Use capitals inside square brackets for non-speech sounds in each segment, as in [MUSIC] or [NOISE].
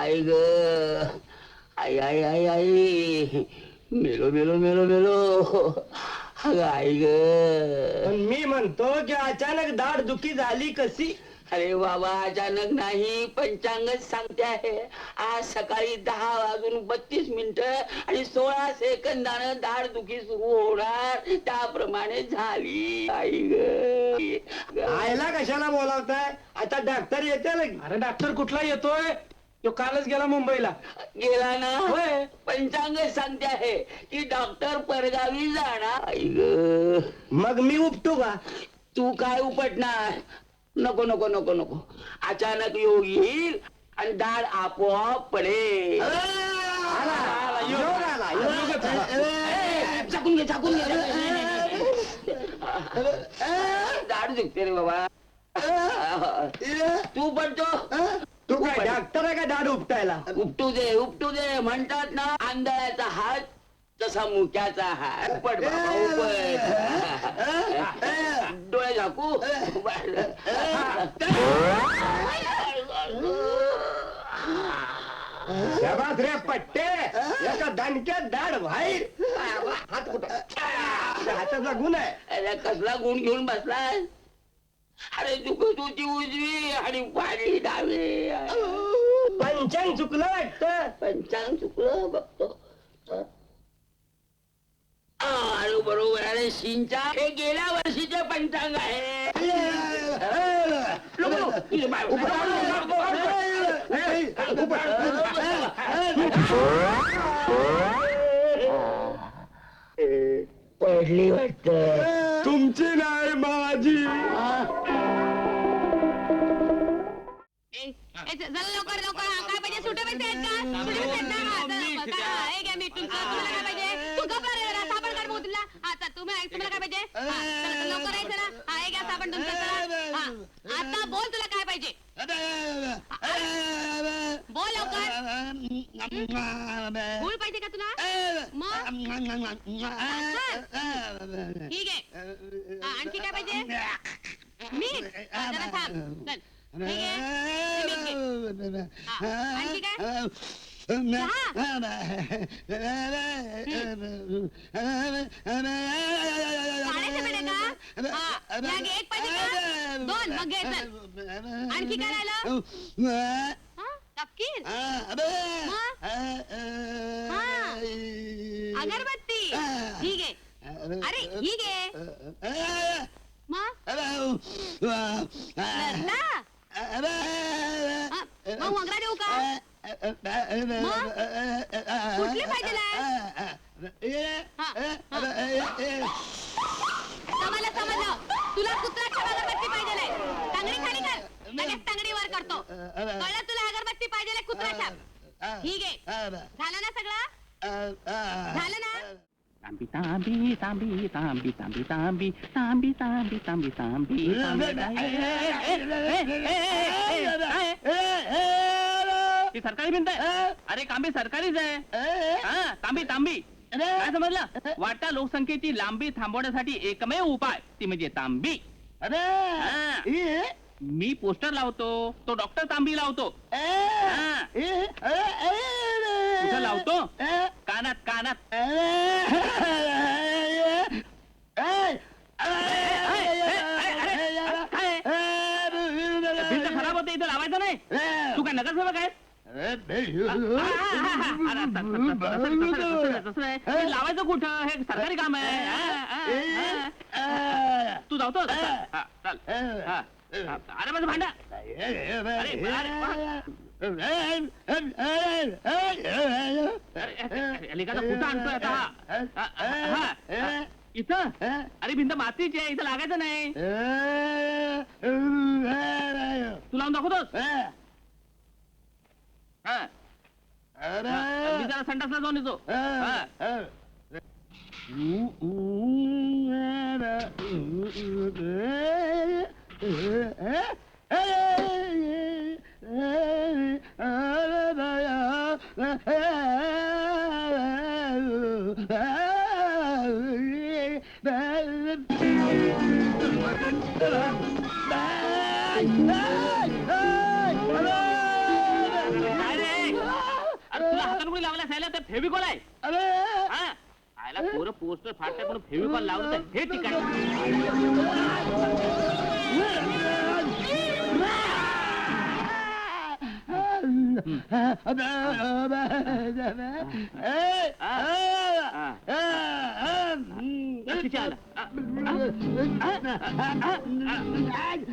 आई ग. आई आई आई आई मेलो मेलो मेलो मेलो. अगं आई ग. पण मी म्हणतो की अचानक दाढ दुखी झाली कशी? अरे बाबा अचानक नाही. पंचांगच सांगते आहे. आज सकाळी दहा वाजून बत्तीस मिनिट आणि सोळा सेकंदानं दाढ दुखी सुरू होणार. त्याप्रमाणे झाली. आई ग. आयला कशाला बोलावताय? आता डॉक्टर येते ना अरे डॉक्टर कुठला येतोय? तो कालच गेला मुंबईला. गेला ना? होय. पंचांग सांगते आहे की डॉक्टर परगावी जाणार. आई ग. मग मी उपटू का? तू काय उपटणार? नको नको नको नको. अचानक योग येईल आणि दाढ आपोआप पडेल. आला, आला, योग आला, योग आला. ए, झाकून घे झाकून घे. दाढ दुखते रे बाबा. तू पडतो तू काय डॉक्टर आहे का दाढ उपटायला? उपटू दे उपटू दे म्हणतात ना आंधळ्याचा हात तसा मुक्याचा हात. उपट बाबा उपट. डोळे झाकू. रे पट्टे. एका दणक्यात दाढ बाहेर हात कुठं? हाताचा गुण आहे. अरे कसला गुण घेऊन बसलाय अरे दुखत होती उजवी आणि पाणी डावे. पंचांग चुकलं वाटतं. पंचांग चुकलं बघतो. आ, अरे बरोबर अरे सिंचा हे गेल्या वर्षीचे पंचांग आहे. तुझे बाय- पडली वाटत. चला, चला, लवकर आहे चला हा हे घ्या साबण तुमचं चला हा आता बोल तुला काय पाहिजे. बोल लवकर. गुळ पाहिजे का तुला? ठीक आहे. हा, आणखी काय पाहिजे? मीठ. हा, जरा थांब. चल. ठीक आहे. आणखी काय? काढायचं का हा या घे एक पाहिजे का दोन मग घे चल आणखी काय राहिलं हा तपकीर अगरबत्ती ठीक अरे ही घे मग मग वंगरा देऊ का? कुठली पाहिजे समजलं समजलं. तुला कुत्राच्या अगरबत्ती पाहिजे तांगडी खाली कर. लगेच तांगडी वर करतो. कळलं तुला अगरबत्ती पाहिजे कुत्राच्या ठीक आहे. झालं ना सगळं? झालं ना? तांबी तांबी तांबी तांबी तांबी तांबी तांबी तांबी तांबी तांबी ती सरकारी भिंत आहे अरे तांबी सरकारीच आहे हा तांबी तांबी काय समजलं वाटा लोकसंख्येची लांबी थांबवण्यासाठी एकमेव उपाय ती म्हणजे तांबी हा. मी पोस्टर लावतो तो डॉक्टर तांबी लावतो हा. कुठं लावतो कानात कानात भिंत खराब होते इथं लावायचं नाही तू काय नगरसेवक आहे लावायचं कुठं हे सरकारी काम आहे हा, हा, हा. तू जावतो हा, चल हा. अरे माझं भांडा एखादा कुठं आणतोय आता हा. हा, हा. इथं अरे भिंत मातीची आहे इथं लागायचं नाही तू लावून दाखवतोस हा. मी जरा संडासला जाऊन येतो हा. काय रे फेविकॉल आहे हा आयला पोरं पोस्टर फाडतात म्हणून फेविकॉल लावलं तर हे ठिकाण किती आलं? आ, आ, आ, आ,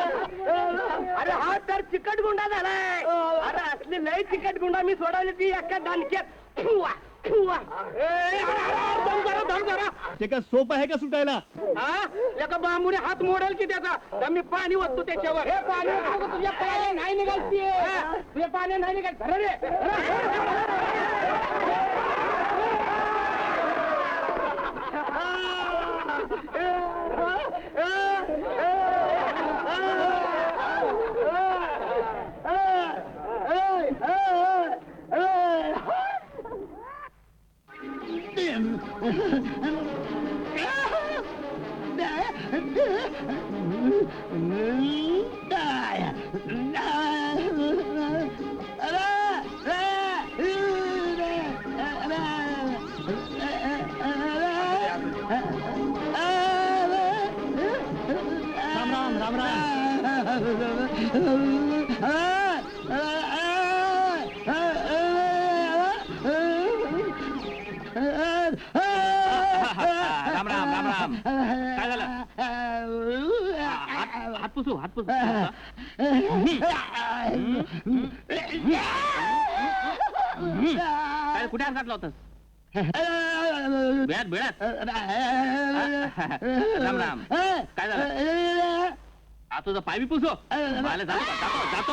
अरे हा तर चिकट गुंडा झालाय. अरे असली लय चिकट गुंडा मी सोडवली ती एका दानक्यात. फुवा, ए. ते सोपं आहे का सुटायला? हा? एका बांबूने हात मोडेल की त्याचा? तर मी पाणी ओततो त्याच्यावर. हे पाणी ओततो का तुझ्या पाणी नाही निघालती. तुझ्या पाणी नाही निघाल. धरा रे. राम राम राम राम राम हात पुसू हात पुसू काय कुठे हात घातला होतास? बेळात बेळात. राम राम. काय झालं? हा तुझा पाय बी पुसो. मला जातो? जातो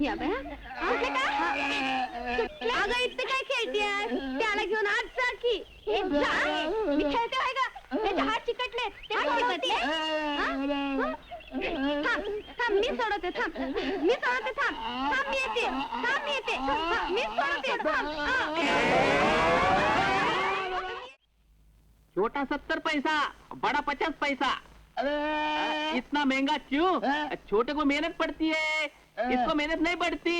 या बया कुठले का अगं इथं काय खेळतेस त्याला घेऊन आज जा की? ए, जा. मी खेळते आहे का त्याचे हात चिकटले ते सोडवते. हा? थांब थांब मी सोडवते थांब। मी सोडवते थांब। थांब मी येते थांब मी येते थांब, मी सोडवते थांब। हा. छोटा सत्तर पैसा बड़ा पचास पैसा। इतना महँगा क्यों? छोटे को मेहनत पड़ती है। इसको मेहनत नहीं पड़ती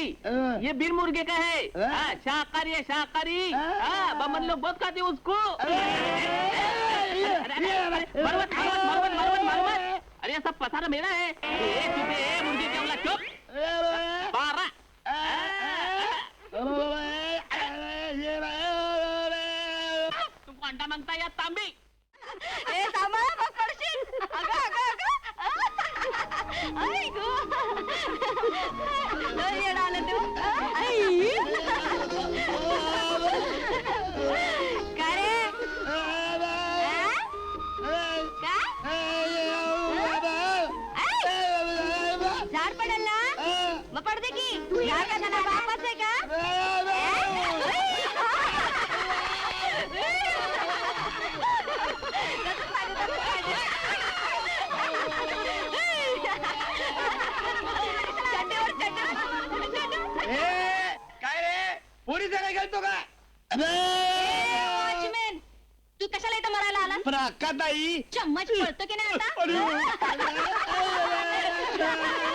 ये बिन मुर्गे का है हाँ, शाकाहारी है शाकाहारी हाँ, बमन लोग बहुत खाते हैं उसको अरे, सब पसारा मेरा है है मुर्गे के अवला चुप बारह तुमको अंडा मांगता है या तांबी ए थांबा मग पडशील अगं अगं अगं [LAUGHS] आनंद येतो का? वॉचमॅन! तू कशाला इथं मरायला आला पण अक्का ताई! चम्मच पळतो की नाही आता? [LAUGHS]